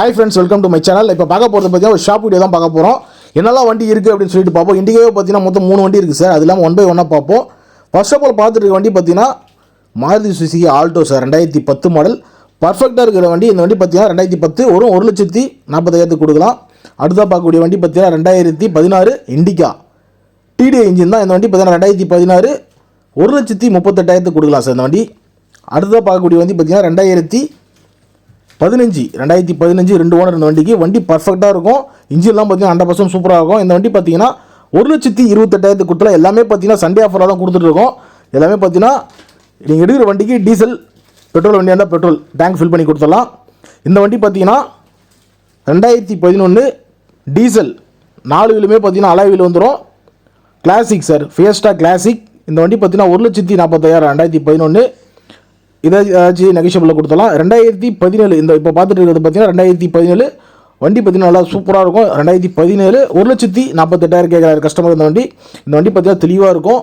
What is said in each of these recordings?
Hi friends welcome to my channel இப்போ பார்க்க போகிறது பார்த்தீங்கன்னா ஒரு ஷாப் வீடியோ தான் பார்க்க போகிறோம் என்னெல்லாம் வண்டி இருக்குது அப்படின்னு சொல்லிட்டு பார்ப்போம். இண்டிகாவே பார்த்தீங்கன்னா மொத்தம் மூணு வண்டி இருக்குது சார். அது இல்லாமல் ஒன் பை ஒன்னாக பார்ப்போம். ஃபர்ஸ்ட் ஆஃப் ஆல் பார்த்துட்டு இருக்க வண்டி பார்த்தீங்கன்னா மாருதி சுசுகி ஆல்டோ சார். ரெண்டாயிரத்தி பத்து மாடல் பர்ஃபெக்டாக இருக்கிற வண்டி. இந்த வண்டி பார்த்தீங்கன்னா ரெண்டாயிரத்தி பத்து. ஒரு ஒரு லட்சத்தி நாற்பதாயிரத்துக்கு கொடுக்கலாம். அடுத்ததாக பார்க்கக்கூடிய வண்டி பார்த்தீங்கன்னா ரெண்டாயிரத்தி பதினாறு இண்டிகா. டிடி இன்ஜின் தான் இந்த வண்டி பார்த்தீங்கன்னா ரெண்டாயிரத்தி பதினாறு. ஒரு லட்சத்தி முப்பத்தெட்டாயிரத்துக்கு கொடுக்கலாம் சார் இந்த வண்டி. அடுத்ததாக பார்க்கக்கூடிய வண்டி பார்த்தீங்கன்னா ரெண்டாயிரத்தி பதினஞ்சு ரெண்டாயிரத்தி பதினஞ்சு ரெண்டு ஓனர் இந்த வண்டிக்கு. வண்டி பர்ஃபெக்டாக இருக்கும். இன்ஜின்லாம் பார்த்தீங்கன்னா ஹண்ட்ரட் பர்சன்ட் சூப்பராக இருக்கும். இந்த வண்டி பார்த்தீங்கன்னா ஒரு லட்சத்தி இருபத்தெட்டாயிரத்து கொடுத்துல எல்லாமே பார்த்தீங்கன்னா சண்டே ஆஃபராக தான் கொடுத்துட்ருக்கோம் எல்லாமே பார்த்தீங்கன்னா நீங்கள் எடுக்கிற வண்டிக்கு டீசல் பெட்ரோல் வண்டியாக இருந்தால் பெட்ரோல் டேங்க் ஃபில் பண்ணி கொடுத்துடலாம். இந்த வண்டி பார்த்தீங்கன்னா ரெண்டாயிரத்தி பதினொன்று டீசல் நாலு வீலுமே பார்த்தீங்கன்னா அலாய் வீல் வந்துடும் கிளாசிக் சார் ஃபியஸ்டா கிளாசிக் இந்த வண்டி பார்த்தீங்கன்னா ஒரு லட்சத்தி நாற்பத்தாயிரம் ரெண்டாயிரத்தி பதினொன்று இதை ஏதாச்சும் நெகிஷபிளில் கொடுத்தலாம். ரெண்டாயிரத்தி பதினேழு இந்த இப்போ பார்த்துட்டு இருக்கிறது பார்த்தீங்கன்னா ரெண்டாயிரத்தி பதினேழு வண்டி பார்த்தீங்கன்னா நல்லா சூப்பராக இருக்கும். ரெண்டாயிரத்தி பதினேழு ஒரு லட்சத்தி நாற்பத்தெட்டாயிரம் கேட்குறாரு கஸ்டமர் இந்த வண்டி. இந்த வண்டி பார்த்தீங்கன்னா தெளிவாக இருக்கும்.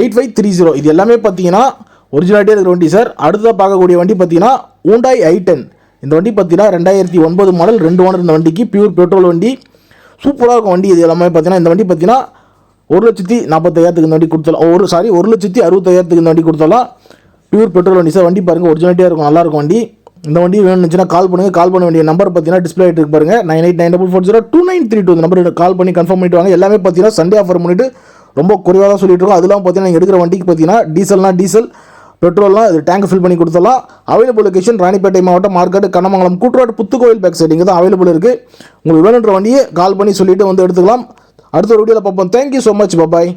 எயிட் ஃபைவ் த்ரீ ஜீரோ இது எல்லாமே பார்த்தீங்கன்னா ஒரிஜினாலிட்டியாக இருக்கிற வண்டி சார் அடுத்ததாக பார்க்கக்கூடிய வண்டி பார்த்தீங்கன்னா ஊண்டாய் ஐ டென் இந்த வண்டி பார்த்தீங்கன்னா ரெண்டாயிரத்தி ஒன்பது மாடல் ரெண்டு ஓனர் இந்த வண்டிக்கு பியூர் பெட்ரோல் வண்டி. சூப்பராக இருக்கும் வண்டி இது எல்லாமே பார்த்தீங்கன்னா இந்த வண்டி பார்த்தீங்கன்னா ஒரு லட்சத்தி நாற்பத்தாயிரத்துக்கு இந்த வண்டி கொடுத்தலாம் ஒரு சாரி ஒரு லட்சத்தி அறுபத்தாயிரத்துக்கு இந்த வண்டி கொடுத்தலாம் பியூர் பெட்ரோல் வண்டி சார் வண்டி பாருங்கள் ஒரிஜினாலிட்டியாக இருக்கும் நல்லா இருக்கும் வண்டி. இந்த வண்டி வேணும்னுச்சுன்னா கால் பண்ணுங்கள் கால் பண்ண வேண்டிய நம்பர் பார்த்தீங்கன்னா டிஸ்பிளே ஆகிட்டு இருக்கு பாருங்க. Nine eight nine double four zero two nine three two இந்த நம்பர் கால் பண்ணி கன்ஃபார்ம் பண்ணிட்டு வாங்க. எல்லாமே பார்த்தீங்கன்னா சண்டே ஆஃபர் பண்ணிட்டு ரொம்ப குறைவாக தான் சொல்லிட்டு இருக்கோம். அதெல்லாம் பார்த்தீங்கன்னா நீங்கள் எடுக்கிற வண்டிக்கு பார்த்தீங்கன்னா டீசல்னா டீசல் பெட்ரோல்லாம் இது டேங்க் ஃபில் பண்ணி கொடுத்துடலாம். அவைலபிள் லொகேஷன் ராணிப்பேட்டை மாவட்டம் மார்க்கெட் கண்ணமங்கலம் கூட்டுரோடு புத்துக்கோயில் பேக் சைடு இங்கே தான் அவைலபிள் இருக்குது உங்களுக்கு வேணுன்ற வண்டியை கால் பண்ணி சொல்லிட்டு வந்து எடுத்துக்கலாம். அடுத்த ஒரு வீடியோவில் பார்ப்போம். Thank you so much bye